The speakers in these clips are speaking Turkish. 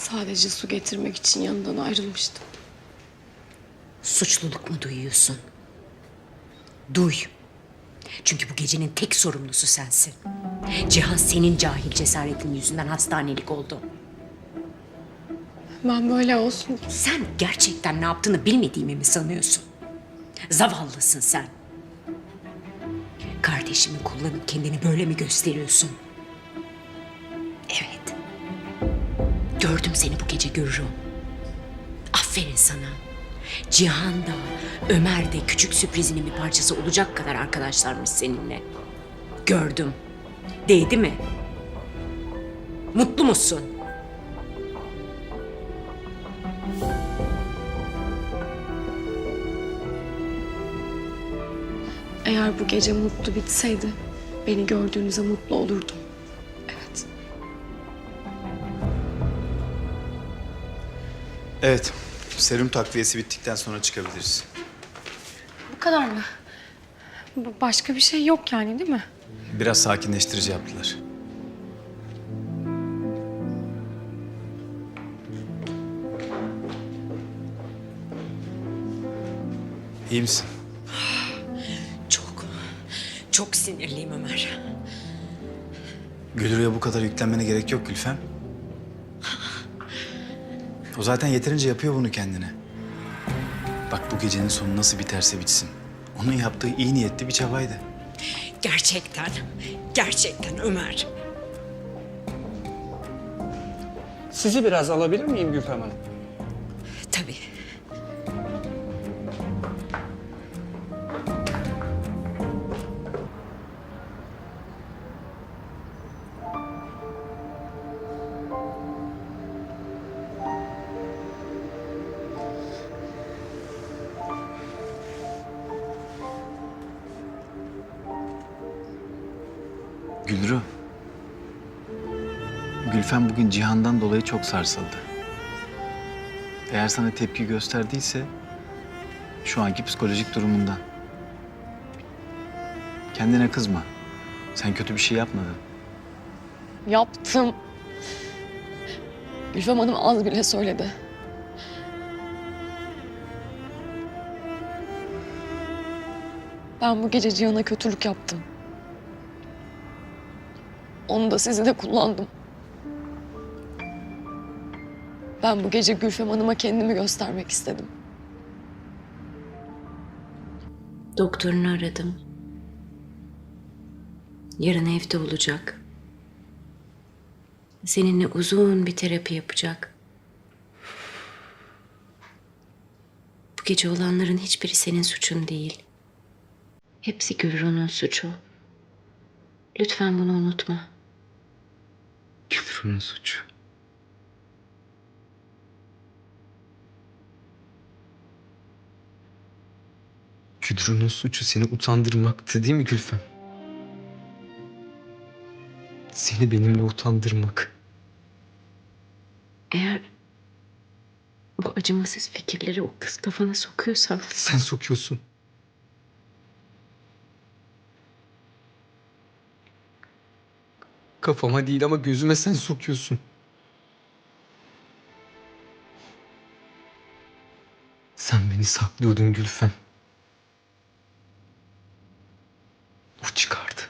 Sadece su getirmek için yanından ayrılmıştım. Suçluluk mu duyuyorsun? Duy. Çünkü bu gecenin tek sorumlusu sensin. Cihan senin cahil cesaretin yüzünden hastanelik oldu. Ben böyle olsun Sen gerçekten ne yaptığını bilmediğimi mi sanıyorsun? Zavallısın sen. Kardeşimi kullanıp kendini böyle mi gösteriyorsun? Evet. Gördüm seni bu gece görürüm. Aferin sana. Cihan da, Ömer de küçük sürprizinin bir parçası olacak kadar arkadaşlarmış seninle. Gördüm. Değdi mi? Mutlu musun? Eğer bu gece mutlu bitseydi beni gördüğünüze mutlu olurdum. Evet. Serum takviyesi bittikten sonra çıkabiliriz. Bu kadar mı? Başka bir şey yok yani değil mi? Biraz sakinleştirici yaptılar. İyi misin? Çok, çok sinirliyim Ömer. Gülru'ya bu kadar yüklenmene gerek yok Gülfem. O zaten yeterince yapıyor bunu kendine. Bak bu gecenin sonu nasıl biterse bitsin. Onun yaptığı iyi niyetli bir çabaydı. Gerçekten, gerçekten Ömer. Sizi biraz alabilir miyim Gülfem Hanım? Gülru. Gülfem bugün Cihan'dan dolayı çok sarsıldı. Eğer sana tepki gösterdiyse şu anki psikolojik durumundan. Kendine kızma. Sen kötü bir şey yapmadın. Yaptım. Gülfem Hanım az bile söyledi. Ben bu gece Cihan'a kötülük yaptım. Onu da sizi de kullandım. Ben bu gece Gülfem Hanım'a kendimi göstermek istedim. Doktorunu aradım. Yarın evde olacak. Seninle uzun bir terapi yapacak. Bu gece olanların hiçbiri senin suçun değil. Hepsi Gülru'nun suçu. Lütfen bunu unutma. Gülru'nun suçu. Gülru'nun suçu seni utandırmaktı değil mi Gülfem? Seni benimle utandırmak. Eğer bu acımasız fikirleri o kız kafana sokuyorsan Sen sokuyorsun. Kafama değil ama gözüme sen sokuyorsun. Sen beni saklıyordun Gülfem. O çıkardı.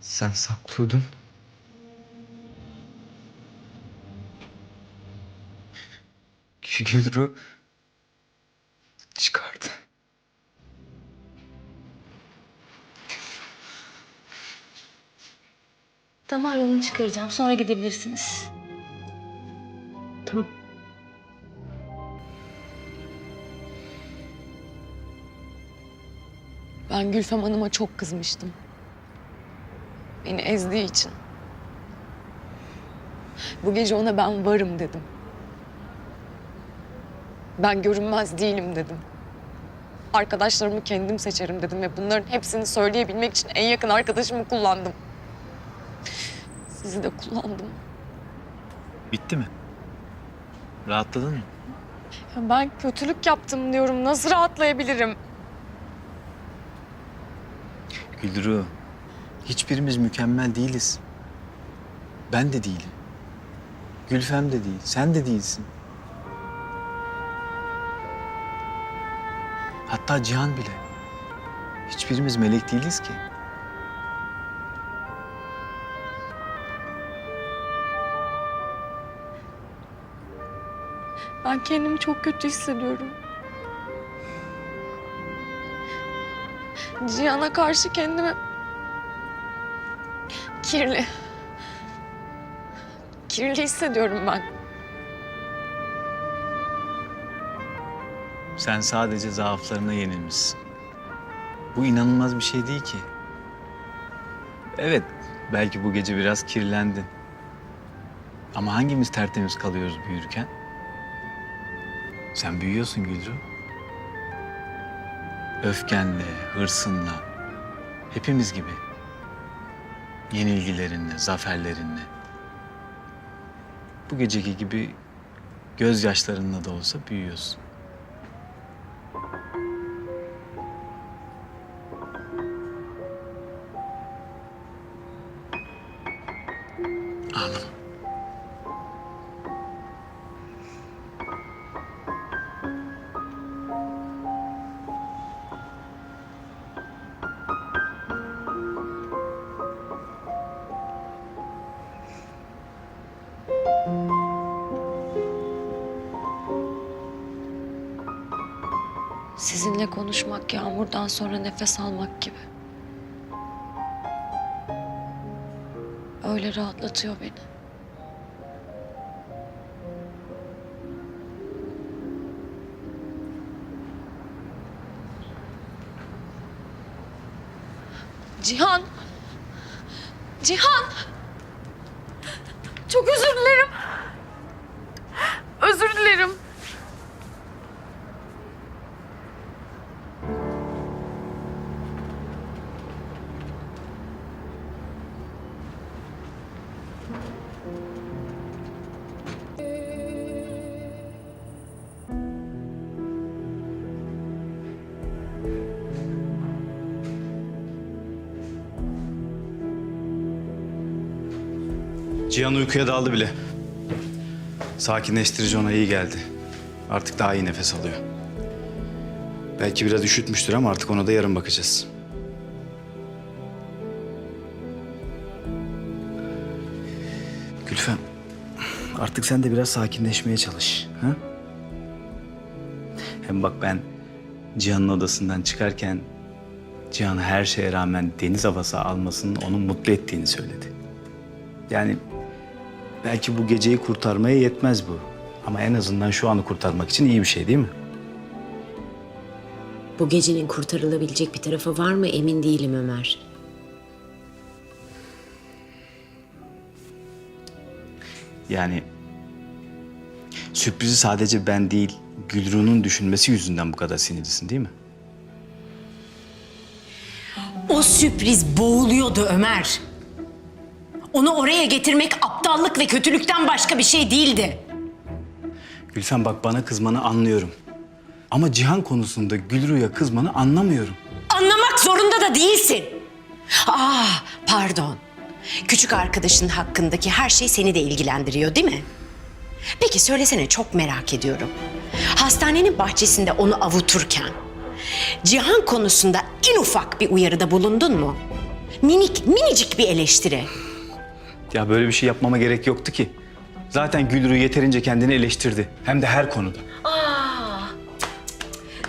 Sen saklıyordun. Gülru Damar yolunu çıkaracağım. Sonra gidebilirsiniz. tamam. Ben Gülfem Hanım'a çok kızmıştım. Beni ezdiği için. Bu gece ona ben varım dedim. Ben görünmez değilim dedim. Arkadaşlarımı kendim seçerim dedim ve bunların hepsini söyleyebilmek için en yakın arkadaşımı kullandım. Sizi de kullandım. Bitti mi? Rahatladın mı? Ya ben kötülük yaptım diyorum. Nasıl rahatlayabilirim? Gülru, hiçbirimiz mükemmel değiliz. Ben de değilim. Gülfem de değil, sen de değilsin. Hatta Cihan bile. Hiçbirimiz melek değiliz ki. Ben kendimi çok kötü hissediyorum. Cihan'a karşı kendimi kirli. Kirli hissediyorum ben. Sen sadece zaaflarına yenilmişsin. Bu inanılmaz bir şey değil ki. Evet, belki bu gece biraz kirlendin. Ama hangimiz tertemiz kalıyoruz büyürken? Sen büyüyorsun Gülru. Öfkenle, hırsınla. Hepimiz gibi. Yenilgilerinle, zaferlerinle. Bu geceki gibi gözyaşlarınla da olsa büyüyorsun. Sizinle konuşmak yağmurdan sonra nefes almak gibi. Öyle rahatlatıyor beni. Cihan! Cihan! Çok özür dilerim. Cihan uykuya daldı bile. Sakinleştirici ona iyi geldi. Artık daha iyi nefes alıyor. Belki biraz üşütmüştür ama artık ona da yarın bakacağız. Gülfem, artık sen de biraz sakinleşmeye çalış. Ha? Hem bak ben Cihan'ın odasından çıkarken Cihan her şeye rağmen deniz havası almasının onu mutlu ettiğini söyledi. Yani belki bu geceyi kurtarmaya yetmez bu. Ama en azından şu anı kurtarmak için iyi bir şey değil mi? Bu gecenin kurtarılabilecek bir tarafı var mı emin değilim Ömer. Yani sürprizi sadece ben değil, Gülru'nun düşünmesi yüzünden bu kadar sinirlisin değil mi? O sürpriz boğuluyordu Ömer. Onu oraya getirmek aptallık ve kötülükten başka bir şey değildi. Gülfem bak bana kızmanı anlıyorum. Ama Cihan konusunda Gülru'ya kızmanı anlamıyorum. Anlamak zorunda da değilsin. Ah, pardon. Küçük arkadaşın hakkındaki her şey seni de ilgilendiriyor değil mi? Peki söylesene çok merak ediyorum. Hastanenin bahçesinde onu avuturken Cihan konusunda en ufak bir uyarıda bulundun mu? Minik, minicik bir eleştiri. Ya böyle bir şey yapmama gerek yoktu ki. Zaten Gülru yeterince kendini eleştirdi. Hem de her konuda. Ah,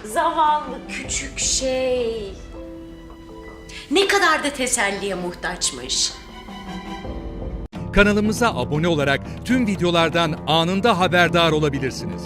zavallı küçük şey. Ne kadar da teselliye muhtaçmış. Kanalımıza abone olarak tüm videolardan anında haberdar olabilirsiniz.